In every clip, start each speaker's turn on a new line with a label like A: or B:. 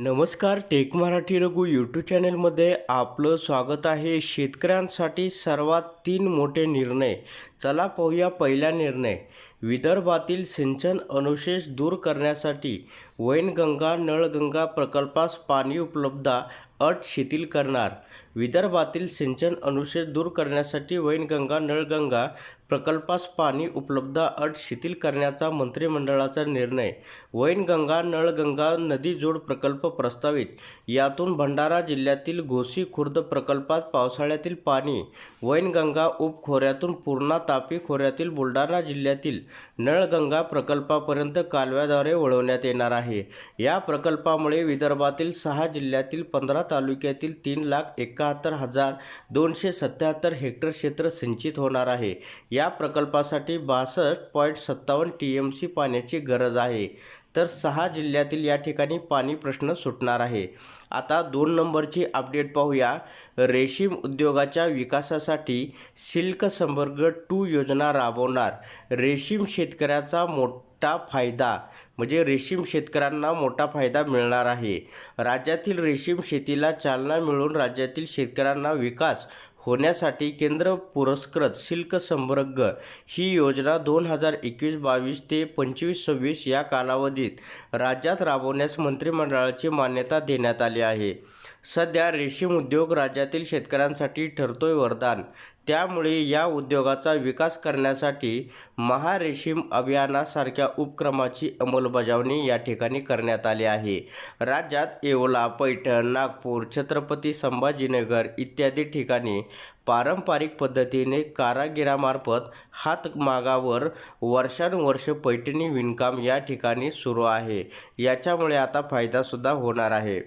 A: नमस्कार tech Marathi Raghu YouTube चॅनेलमध्ये आपलं स्वागत आहे. शेतकऱ्यांसाठी सर्वात तीन मोठे निर्णय. चला पाहूया पहिला निर्णय. विदर्भातील सिंचन अनुशेष दूर करण्यासाठी वैनगंगा नळगंगा प्रकल्पास पाणी उपलब्ध अट शिथिल करणार. विदर्भातील सिंचन अनुशेष दूर करण्यासाठी वैनगंगा नळगंगा प्रकल्पास पाणी उपलब्ध अट शिथिल करण्याचा मंत्रिमंडळाचा निर्णय. वैनगंगा नळगंगा नदी जोड प्रकल्प प्रस्तावित. यातून भंडारा जिल्ह्यातील घोसी खुर्द प्रकल्पात पावसाळ्यातील पाणी वैनगंगा उपखोऱ्यातून पूर्णा तापी खोऱ्यातील बुलढाणा जिल्ह्यातील नळगंगा प्रकल्पापर्यंत कालव्याद्वारे वळवण्यात येणार आहे. या प्रकल्पामुळे विदर्भातील सहा जिल्ह्यातील पंधरा तालुक्यातील तीन लाख एकाहत्तर हजार दोनशे सत्याहत्तर हेक्टर क्षेत्र सिंचित होणार आहे. या प्रकल्पासाठी बासष्ट पॉईंट सत्तावन्न टी एम सी पाण्याची गरज आहे. तर सहा जिल्ह्यातील या ठिकाणी पाणी प्रश्न सुटणार आहे. आता दोन नंबरची अपडेट पाहूया. रेशीम उद्योगाच्या विकासासाठी सिल्क संपर्क टू योजना राबवणार. रेशीम शेतकऱ्याचा मोठा फायदा म्हणजे रेशीम शेतकऱ्यांना मोठा फायदा मिळणार आहे. राज्यातील रेशीम शेतीला चालना मिळून राज्यातील शेतकऱ्यांना विकास होण्यासाठी केंद्र पुरस्कृत सिल्क संवर्ग ही योजना दोन हजार एकवीस बावीस ते पंचवीस सव्वीस या कालावधीत राज्यात राबवण्यास मंत्रिमंडळाची मान्यता देण्यात आली आहे. सध्या रेशीम उद्योग राज्यातील शेतकऱ्यांसाठी ठरतोय वरदान. त्यामुळे या उद्योगाचा विकास करण्यासाठी महारेशीम अभियानासारख्या उपक्रमाची अंमलबजावणी या ठिकाणी करण्यात आली आहे. राज्यात येवला पैठण नागपूर छत्रपती संभाजीनगर इत्यादी ठिकाणी पारंपरिक पद्धतीने कारागिरामार्फत हातमागावर वर्षानुवर्ष पैठणी विणकाम या ठिकाणी सुरू आहे. याच्यामुळे आता फायदासुद्धा होणार आहे.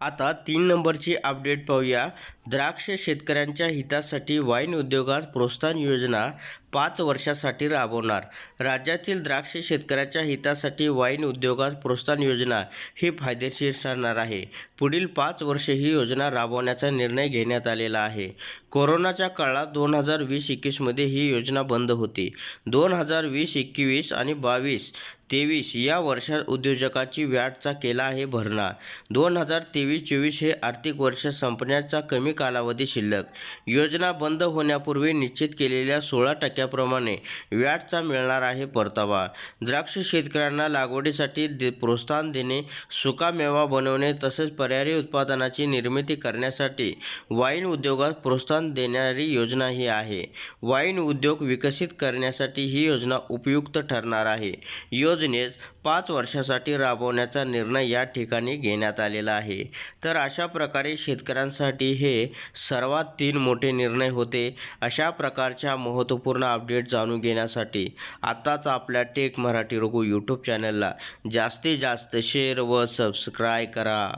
A: आता तीन नंबरची अपडेट पाहूया. द्राक्ष शेतकऱ्यांच्या हितासाठी वाईन उद्योगास प्रोत्साहन योजना पाच वर्षासाठी राबवणार. राज्यातील द्राक्ष शेतकऱ्याच्या हितासाठी वाईन उद्योगास प्रोत्साहन योजना ही फायदेशीर ठरणार आहे. पुढील पाच वर्षे ही योजना राबवण्याचा निर्णय घेण्यात आलेला आहे. कोरोनाच्या काळात दोन हजार वीस एकवीसमध्ये ही योजना बंद होती. दोन हजार वीस एकवीस आणि बावीस तेवीस या वर्षात उद्योजकाची व्याटचा केला आहे भरणा. दोन हजार तेवीस चोवीस हे आर्थिक वर्ष संपण्याचा कमी कालावधी शिल्लक. योजना बंद होण्यापूर्वी निश्चित केलेल्या सोळा टक्क्याप्रमाणे व्याजचा मिळणार आहे परतावा. द्राक्ष शेतकऱ्यांना लागवडीसाठी दे प्रोत्साहन देणे सुकामेवा बनवणे तसेच पर्यायी उत्पादनाची निर्मिती करण्यासाठी वाईन उद्योगात प्रोत्साहन देणारी योजना ही आहे. वाईन उद्योग विकसित करण्यासाठी ही योजना उपयुक्त ठरणार आहे. योजनेत पाच वर्षासाठी राबवण्याचा निर्णय या ठिकाणी घेण्यात आलेला आहे. तर अशा प्रकारे शेतकऱ्यांसाठी हे सर्वात तीन मोठे निर्णय होते अशा प्रकारच्या महत्त्वपूर्ण अपडेट जाणून घेण्यासाठी आत्ताच आपल्या टेक मराठी रघु यूट्यूब चॅनलला जास्तीत जास्त शेअर व सबस्क्राय करा.